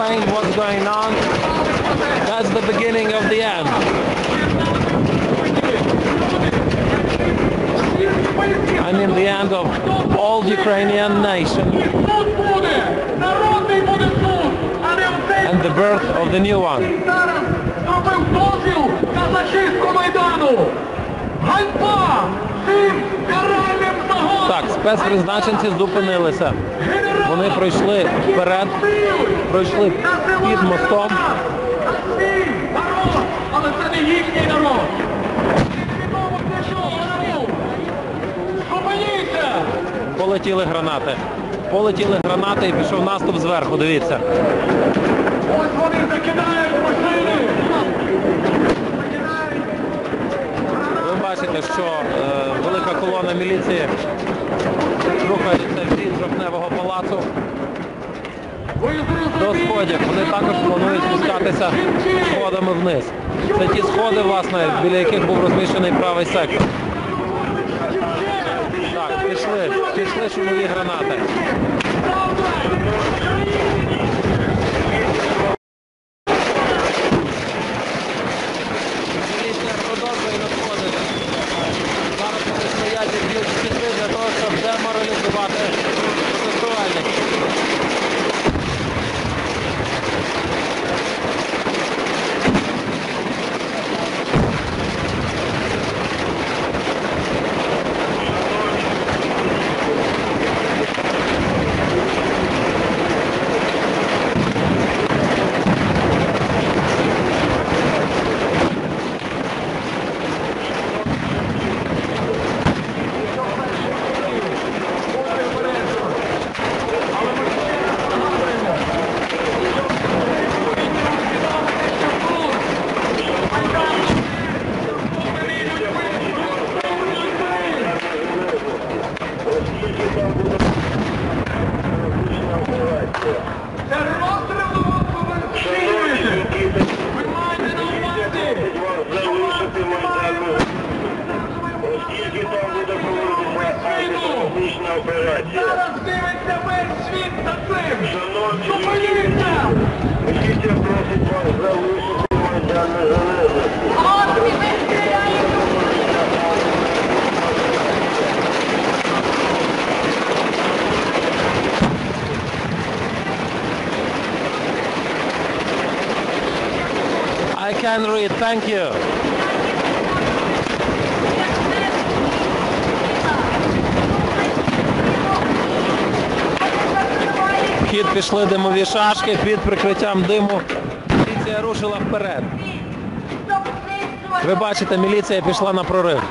explain what's going on. That's the beginning of the end. I mean the end of old Ukrainian nation Суд буде! Народний буде суд! А не оцей and the birth of the new one. який зараз зробив дозвіл на зачистку Майдану! Ганьба! Цим каральним загонам! Так, спецпризначенці зупинилися. Вони пройшли вперед, пройшли під мостом. Але це не їхній народ! Полетіли гранати. Полетіли гранати і пішов наступ зверху. Дивіться. Ось вони закидають машини! Ви бачите, що е, велика колона міліції рухається від жовтневого палацу до сходів. Вони також планують спускатися сходами вниз. Це ті сходи, власне, біля яких був розміщений правий сектор. Так, пішли, пішли шумові гранати. антитерористична операція. Зараз дивиться весь світ за цим! Шановні Зупиніться! Міліція просить вас залишити Майдан Незалежності. Хлопці, ви стріляєте! I can read, thank you. Хід пішли димові шашки під прикриттям диму. Міліція рушила вперед. Ви бачите, міліція пішла на прорив.